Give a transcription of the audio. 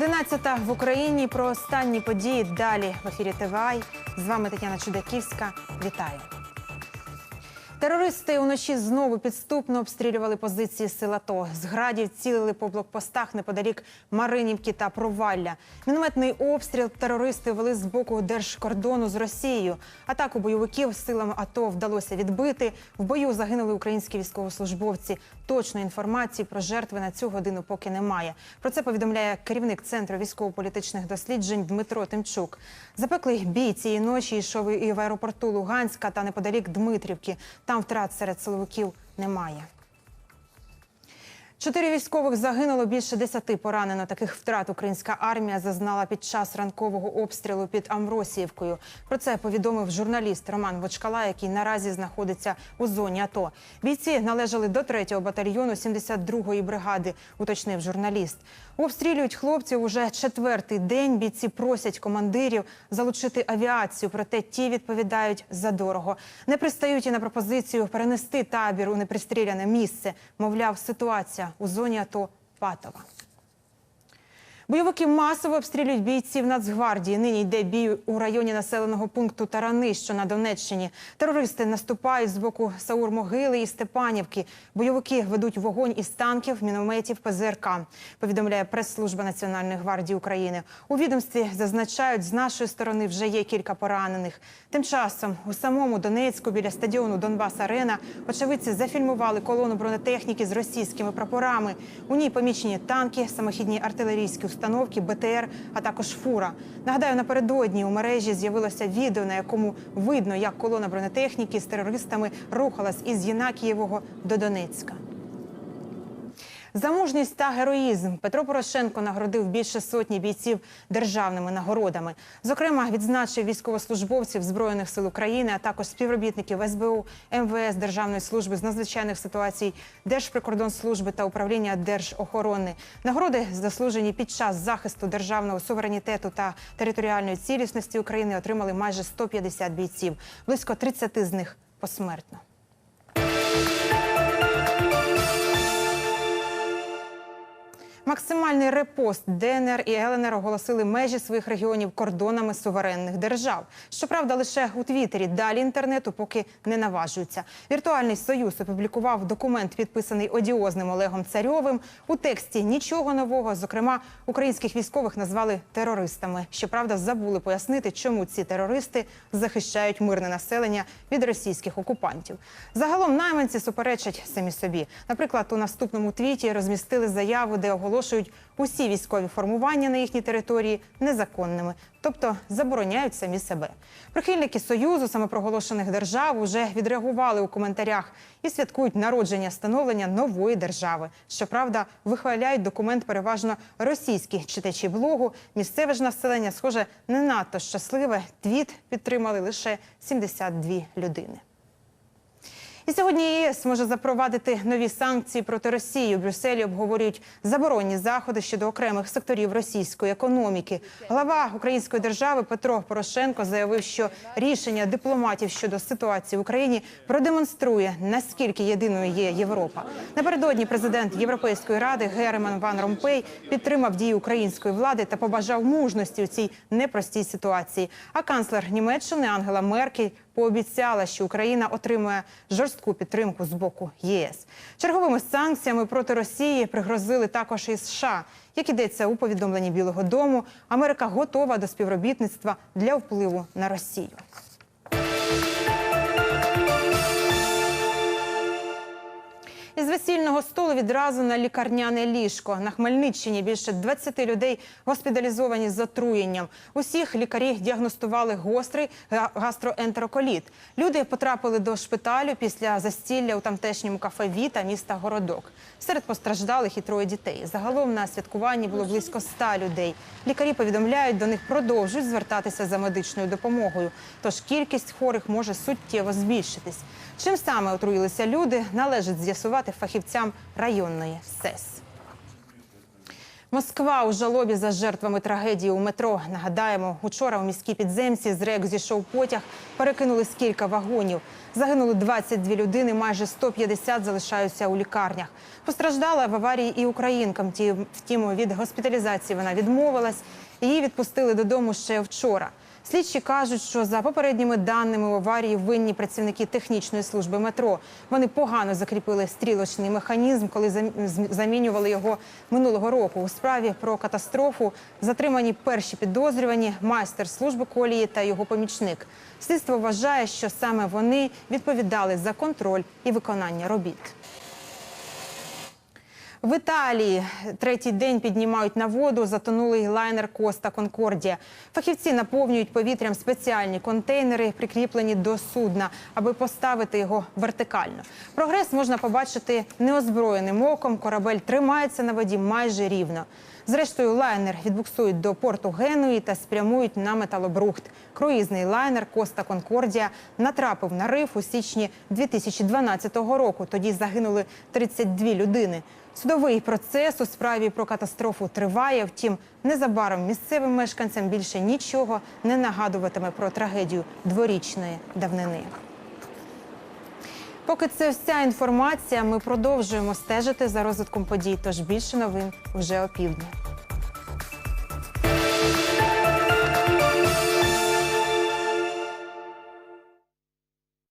Одинадцята в Україні про останні події далі в ефірі ТВАЙ. З вами Тетяна Чудаківська. Вітаю. Терористи уночі знову підступно обстрілювали позиції сил АТО. З градів цілили по блокпостах неподалік Маринівки та Провалля. Мінометний обстріл терористи вели з боку держкордону з Росією. Атаку бойовиків силам АТО вдалося відбити. В бою загинули українські військовослужбовці. Точної інформації про жертви на цю годину поки немає. Про це повідомляє керівник центру військово-політичних досліджень Дмитро Тимчук. Запеклий бій цієї ночі йшов і в аеропорту Луганська та неподалік Дмитрівки. Там втрат серед силовиків немає. Чотири військових загинуло, більше десяти поранено. Таких втрат українська армія зазнала під час ранкового обстрілу під Амросіївкою. Про це повідомив журналіст Роман Вочкала, який наразі знаходиться у зоні АТО. Бійці належали до 3-го батальйону 72-ї бригади, уточнив журналіст. Обстрілюють хлопців уже четвертий день. Бійці просять командирів залучити авіацію, проте ті відповідають задорого. Не пристають і на пропозицію перенести табір у непристріляне місце. Мовляв, ситуація у зоні АТО патова. Бойовики масово обстрілюють бійців Нацгвардії. Нині йде бій у районі населеного пункту Тарани, що на Донеччині. Терористи наступають з боку Саур-Могили і Степанівки. Бойовики ведуть вогонь із танків, мінометів, ПЗРК. Повідомляє прес-служба Національної гвардії України. У відомстві зазначають, з нашої сторони вже є кілька поранених. Тим часом у самому Донецьку біля стадіону Донбас Арена очевидці зафільмували колону бронетехніки з російськими прапорами. У ній помічені танки, самохідні артилерійські установки, БТР, а також фура. Нагадаю, напередодні у мережі з'явилося відео, на якому видно, як колона бронетехніки з терористами рухалась із Єнакієвого до Донецька. За мужність та героїзм Петро Порошенко нагородив більше сотні бійців державними нагородами. Зокрема, відзначив військовослужбовців збройних сил України, а також співробітників СБУ, МВС, Державної служби з надзвичайних ситуацій, Держприкордонслужби та управління Держохорони. Нагороди заслужені під час захисту державного суверенітету та територіальної цілісності України отримали майже 150 бійців. Близько 30 з них посмертно. Максимальний репост ДНР і ЛНР оголосили межі своїх регіонів кордонами суверенних держав. Щоправда, лише у Твіттері далі інтернету поки не наважуються. Віртуальний союз опублікував документ, підписаний одіозним Олегом Царьовим. У тексті нічого нового. Зокрема, українських військових назвали терористами. Щоправда, забули пояснити, чому ці терористи захищають мирне населення від російських окупантів. Загалом найманці суперечать самі собі. Наприклад, у наступному твіті розмістили заяву, де оголошують усі військові формування на їхній території незаконними, тобто забороняють самі себе. Прихильники союзу самопроголошених держав уже відреагували у коментарях і святкують народження становлення нової держави. Щоправда, вихваляють документ переважно російські читачі блогу. Місцеве ж населення, схоже, не надто щасливе. Твіт підтримали лише 72 людини. І сьогодні ЄС може запровадити нові санкції проти Росії. У Брюсселі обговорюють заборонні заходи щодо окремих секторів російської економіки. Глава української держави Петро Порошенко заявив, що рішення дипломатів щодо ситуації в Україні продемонструє наскільки єдиною є Європа. Напередодні президент Європейської ради Герман Ван Ромпей підтримав дії української влади та побажав мужності у цій непростій ситуації. А канцлер Німеччини Ангела Меркель пообіцяла, що Україна отримує жорстку підтримку з боку ЄС. Черговими санкціями проти Росії пригрозили також і США. Як ідеться у повідомленні Білого Дому, Америка готова до співробітництва для впливу на Росію. Весільного столу відразу на лікарняне ліжко. На Хмельниччині більше 20 людей госпіталізовані з отруєнням. Усіх лікарі діагностували гострий гастроентероколіт. Люди потрапили до шпиталю після застілля у тамтешньому кафе Віта міста Городок. Серед постраждалих і троє дітей. Загалом на святкуванні було близько ста людей. Лікарі повідомляють, до них продовжують звертатися за медичною допомогою. Тож кількість хворих може суттєво збільшитись. Чим саме отруїлися люди, належить з'ясувати фахівцям районної СЕС. Москва у жалобі за жертвами трагедії у метро. Нагадаємо, учора у міській підземці з рек зійшов потяг, перекинули кілька вагонів. Загинули 22 людини, майже 150 залишаються у лікарнях. Постраждала в аварії і українкам. Втім, від госпіталізації вона відмовилась. Її відпустили додому ще вчора. Слідчі кажуть, що за попередніми даними у аварії винні працівники технічної служби метро. Вони погано закріпили стрілочний механізм, коли замінювали його минулого року. У справі про катастрофу затримані перші підозрювані майстер служби колії та його помічник. Слідство вважає, що саме вони відповідали за контроль і виконання робіт. В Італії третій день піднімають на воду затонулий лайнер Коста Конкордія. Фахівці наповнюють повітрям спеціальні контейнери, прикріплені до судна, аби поставити його вертикально. Прогрес можна побачити неозброєним оком. Корабель тримається на воді майже рівно. Зрештою, лайнер відбуксують до порту Генуї та спрямують на металобрухт. Круїзний лайнер Коста Конкордія натрапив на риф у січні 2012 року. Тоді загинули 32 людини. Судовий процес у справі про катастрофу триває. Втім, незабаром місцевим мешканцям більше нічого не нагадуватиме про трагедію дворічної давнини. Поки це вся інформація, ми продовжуємо стежити за розвитком подій. Тож більше новин вже опівдні.